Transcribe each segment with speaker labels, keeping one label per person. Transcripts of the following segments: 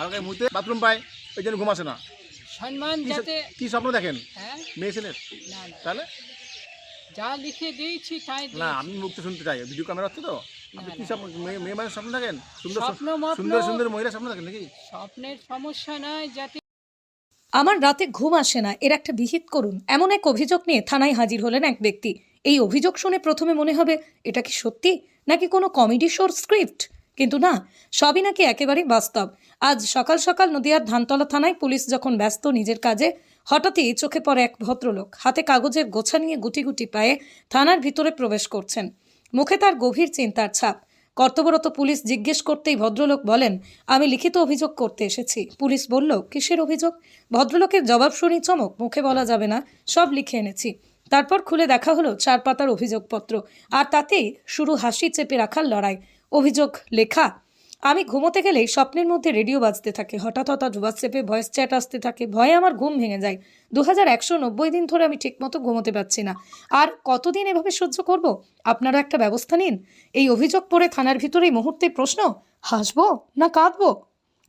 Speaker 1: ভালো করে মুতে বাথরুম পায় ওই জন্য ঘুম আসে না।
Speaker 2: সম্মান যাতে
Speaker 1: কি স্বপ্ন দেখেন?
Speaker 2: হ্যাঁ?
Speaker 1: মেয়ে ছেলের? তাহলে?
Speaker 2: যা লিখে দিয়েছি তাই
Speaker 1: না আমি মুক্ত শুনতে চাই। ভিডিও ক্যামেরা হচ্ছে তো? আপনি কি স্বপ্ন মেয়ে মানুষ স্বপ্ন দেখেন? সুন্দর সুন্দর সুন্দর মহিলা স্বপ্ন দেখেন নাকি?
Speaker 2: স্বপ্নের সমস্যা নয় যাতে
Speaker 3: আমার রাতে ঘুম আসে না এর একটা বিহিত করুন। এমন এক অভিযোগ নিয়ে থানায় হাজির হলেন এক ব্যক্তি। এই অভিযোগ শুনে প্রথমে মনে হবে এটা কি সত্যি? নাকি কোনো কমেডি শোর স্ক্রিপ্ট? কিন্তু না, সবই নাকি একেবারেই বাস্তব। আজ সকাল সকাল নদিয়ার ধানতলা থানায় পুলিশ যখন ব্যস্ত নিজের কাজে, হঠাৎই চোখে পড়ে এক ভদ্রলোক। হাতে কাগজের গোছা নিয়ে গুটি গুটি পায়ে থানার ভিতরে প্রবেশ করছেন। মুখে তার গভীর চিন্তার ছাপ। কর্তব্যরত পুলিশ জিজ্ঞেস করতেই ভদ্রলোক বলেন, আমি লিখিত অভিযোগ করতে এসেছি। পুলিশ বলল, কিসের অভিযোগ? ভদ্রলোকের জবাব শুনি চমক, মুখে বলা যাবে না, সব লিখে এনেছি। তারপর খুলে দেখা হলো চার পাতার অভিযোগপত্র, আর তাতেই শুরু হাসি চেপে রাখার লড়াই। অভিযোগ লেখা। আমি ঘুমোতে গেলেই স্বপ্নের মধ্যে রেডিও বাজতে থাকে। হঠাৎ হঠাৎ হোয়াটসঅ্যাপে ভয়েস চ্যাট আসতে থাকে। ভয়ে আমার ঘুম ভেঙে যায়। দু হাজার একশো নব্বই দিন ধরে আমি ঠিকমতো ঘুমোতে পারছি না। আর কতদিন এভাবে সহ্য করব? আপনারা একটা ব্যবস্থা নিন। এই অভিযোগ পড়ে থানার ভিতরে এই মুহূর্তে প্রশ্ন, হাসবো না কাঁদবো?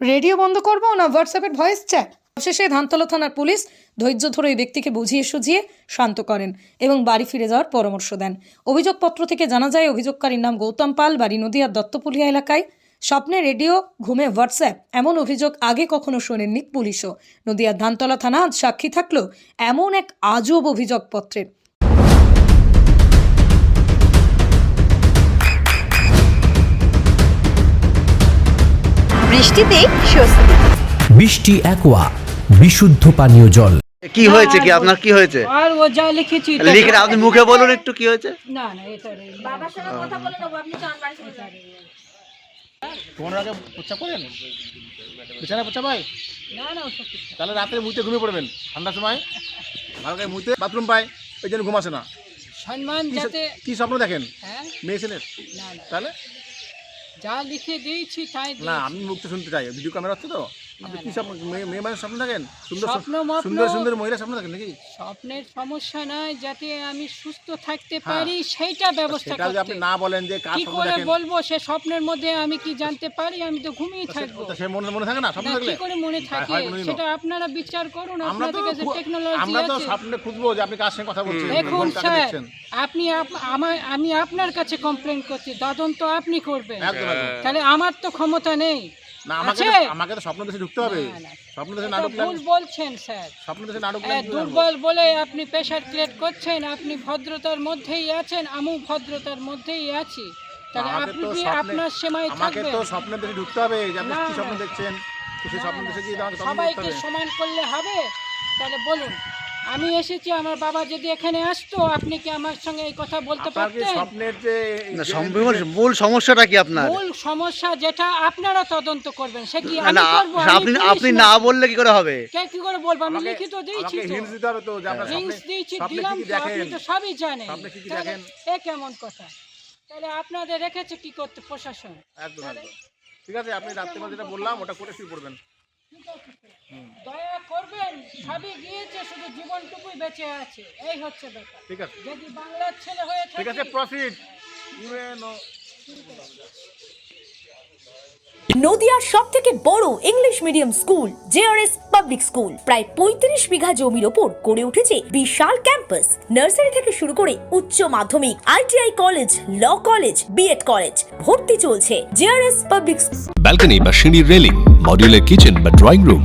Speaker 3: রেডিও বন্ধ করব না হোয়াটসঅ্যাপের ভয়েস চ্যাট? শেষে ধানতলা থানার পুলিশ ধৈর্য ধরে ওই ব্যক্তিকে বুঝিয়ে সুঝিয়ে শান্ত করেন এবং বাড়ি ফিরে যাওয়ার পরামর্শ দেন। অভিযোগপত্র থেকে জানা যায়, অভিযোগকারীর নাম গৌতম পাল, বাড়ি নদিয়ার দত্তপুলিয়া এলাকায়। স্বপ্নে রেডিও, ঘুমে হোয়াটসঅ্যাপ, এমন অভিযোগ আগে কখনো শোনেননি পুলিশও। নদিয়ার ধানতলা থানা আজ সাক্ষী থাকল এমন এক আজব অভিযোগপত্রের
Speaker 4: বৃষ্টিতেই স্বস্তি।
Speaker 5: বৃষ্টি অ্যাকোয়া বিশুদ্ধ পানীয় জল।
Speaker 6: কি হয়েছে কি? আপনার কি হয়েছে?
Speaker 2: আর ও যা লিখেছি
Speaker 6: লিখে আপনি মুখে বলুন একটু কি হয়েছে?
Speaker 2: না না এটা বাবার সঙ্গে কথা বলে নেব আপনি
Speaker 1: আগে করেন বিছানা পোচ্ছা পায়
Speaker 2: না না ওসব কিছু না।
Speaker 1: তাহলে ঘুমিয়ে পড়বেন ঠান্ডার সময়। ভালো করে মুতে বাথরুম পায় ওই জন্য ঘুম আসে না।
Speaker 2: সম্মান
Speaker 1: কি
Speaker 2: যাতে
Speaker 1: কি স্বপ্ন দেখেন?
Speaker 2: হ্যাঁ?
Speaker 1: মেয়ে ছেলের?
Speaker 2: না না।
Speaker 1: তাহলে?
Speaker 2: যা লিখে দিয়েছি তাই
Speaker 1: না আমি মুক্ত শুনতে চাই। ভিডিও ক্যামেরা হচ্ছে তো? কি মেয়ে মেয়ে মানুষ স্বপ্ন দেখেন? সুন্দর সুন্দর সুন্দর মহিলা স্বপ্ন দেখেন নাকি?
Speaker 2: স্বপ্নের সমস্যা নয় যাতে আমি সুস্থ থাকতে
Speaker 1: হ্যাঁ।
Speaker 2: পারি সেইটা ব্যবস্থা
Speaker 1: সেটা আপনি না বলেন যে কার
Speaker 2: কি
Speaker 1: স্বপ্ন
Speaker 2: করে
Speaker 1: দেখেন?
Speaker 2: বলব সে স্বপ্নের মধ্যে আমি কি জানতে পারি? আমি তো ঘুমিয়ে থাকব।
Speaker 1: সে মনে মনে থাকে না স্বপ্ন
Speaker 2: কি করে মনে থাকে? সেটা আপনারা বিচার করুন।
Speaker 1: আমরা
Speaker 2: আপনাদের কাছে টেকনোলজি
Speaker 1: আমরা তো স্বপ্নে খুঁজবো যে আপনি কার সঙ্গে কথা বলছেন
Speaker 2: দেখুন স্যার আপনি আমার- আমি আপনার কাছে কমপ্লেন করছি। তদন্ত আপনি করবেন। তাহলে আমার তো ক্ষমতা নেই।
Speaker 1: না আমাকে
Speaker 2: আছে?
Speaker 1: তো- আমাকে তো স্বপ্ন দেশে ঢুকতে হবে।
Speaker 2: না, না।
Speaker 1: স্বপ্ন দেশে
Speaker 2: এটা ভুল বলছেন স্যার।
Speaker 1: স্বপ্ন দেশে
Speaker 2: এ, দুর্বল বলে আপনি প্রেশার ক্রিয়েট করছেন আপনি ভদ্রতার মধ্যেই আছেন আমিও ভদ্রতার মধ্যেই আছি। তাহলে
Speaker 1: আমাকে
Speaker 2: আপনি
Speaker 1: তো
Speaker 2: কি
Speaker 1: স্বপ্নে-
Speaker 2: আপনার সময়
Speaker 1: আমাকে
Speaker 2: থাকবেন?
Speaker 1: তো স্বপ্নের দেশে ঢুকতে হবে যে আপনি
Speaker 2: না,
Speaker 1: কি স্বপ্ন
Speaker 2: না।
Speaker 1: দেখছেন? তো সেই স্বপ্ন দেশে গিয়ে আমাকে
Speaker 2: সবাইকে
Speaker 1: হবে।
Speaker 2: সমান করলে হবে? তাহলে বলুন। আমি এসেছি আমার বাবা যদি এখানে আসতো আপনি কি আমার সঙ্গে এই কথা বলতে পারতেন?
Speaker 1: স্বপ্নের যে
Speaker 6: না মূল সমস্যাটা কি আপনার?
Speaker 2: মূল সমস্যা যেটা আপনারা তদন্ত করবেন সে কি আমি
Speaker 6: না
Speaker 2: করব?
Speaker 6: আপনি আপনি
Speaker 2: না।
Speaker 6: বললে কি করে হবে?
Speaker 2: কে কি করে বলব? আমি
Speaker 1: আমাকে-
Speaker 2: লিখিত দিয়েছি
Speaker 1: আমাকে
Speaker 2: তো।
Speaker 1: hints দিতে হবে তো যে আপনার স্বপ্নে
Speaker 2: দিয়েছি
Speaker 1: স্বপ্নে
Speaker 2: দিলাম
Speaker 1: কি কি
Speaker 2: তো আপনি
Speaker 1: দেখেন
Speaker 2: তো সবই জানেন।
Speaker 1: স্বপ্নে কি কি
Speaker 2: তাহলে
Speaker 1: দেখেন?
Speaker 2: এ কেমন কথা? তাহলে আপনাদের রেখেছে কি করতে প্রশাসন?
Speaker 1: একদম একদম। ঠিক আছে আপনি রাত্রিবেলা যেটা বললাম ওটা করে শুয়ে পড়বেন।
Speaker 2: দয়া করবেন সবই গিয়েছে শুধু জীবনটুকুই বেঁচে আছে। এই হচ্ছে ব্যাপার।
Speaker 1: ঠিক আছে।
Speaker 2: যদি বাংলার ছেলে হয়ে
Speaker 1: ঠিক আছে প্রফিট
Speaker 4: নদিয়ার সব থেকে বড় English medium school JRS public school প্রায় পঁয়ত্রিশ বিঘা জমির ওপর গড়ে উঠেছে বিশাল ক্যাম্পাস নার্সারি থেকে শুরু করে উচ্চ মাধ্যমিক ITI college law college BEd college ভর্তি চলছে জেআরএস পাবলিক
Speaker 7: ব্যালকনি বা সিঁড়ির রেলিং মডিউলার কিচেন বা ড্রয়িং রুম